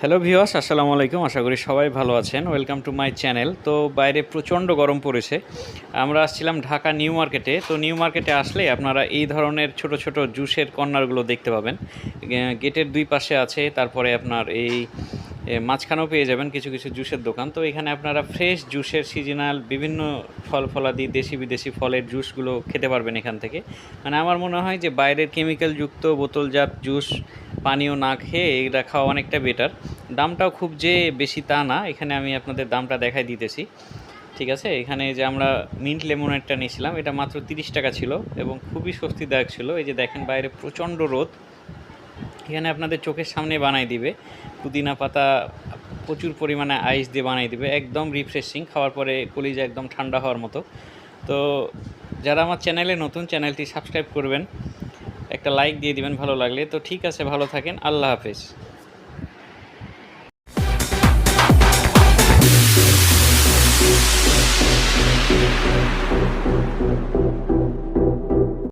Hello ভিওয়াস আসসালামু আলাইকুম। আশা করি সবাই ভালো আছেন। ওয়েলকাম টু মাই চ্যানেল তো বাইরে প্রচণ্ড গরম পড়েছে। আমরা আসছিলাম ঢাকা নিউ মার্কেটে। তো নিউ মার্কেটে আসলে আপনারা এই ধরনের ছোট ছোট জুসের কর্নারগুলো দেখতে পাবেন। গেটের দুই পাশে আছে। তারপরে আপনার এই মাঝখানেও পেয়ে যাবেন কিছু কিছু জুসের দোকান। তো এখানে আপনারা ফ্রেশ জুসের সিজনাল বিভিন্ন ফল ফলাদি, দেশি বিদেশি ফলের জুসগুলো খেতে পারবেন এখান থেকে। মানে আমার মনে হয় যে বাইরের কেমিক্যালযুক্ত বোতলজাত জুস পানীয় না খেয়ে এটা খাওয়া অনেকটা বেটার দামটাও খুব যে বেশি তা না, এখানে আমি আপনাদের দামটা দেখাই দিতেছি। ঠিক আছে? এখানে যে আমরা মিন্ট লেমনেডটা নিয়েছিলাম, এটা মাত্র তিরিশ টাকা ছিল এবং খুবই স্বস্তিদায়ক ছিল। এই যে দেখেন বাইরে প্রচণ্ড রোদ। এখানে আপনাদের চোখের সামনে বানাই দিবে। পুদিনা পাতা প্রচুর পরিমাণে আইস দিয়ে বানাই দিবে। একদম রিফ্রেশিং খাওয়ার পরে কলিজা একদম ঠান্ডা হওয়ার মতো। তো যারা আমার চ্যানেলে নতুন চ্যানেলটি সাবস্ক্রাইব করবেন। একটা লাইক দিয়ে দিবেন ভালো লাগলে। তো ঠিক আছে ভালো থাকেন। আল্লাহ হাফেজ।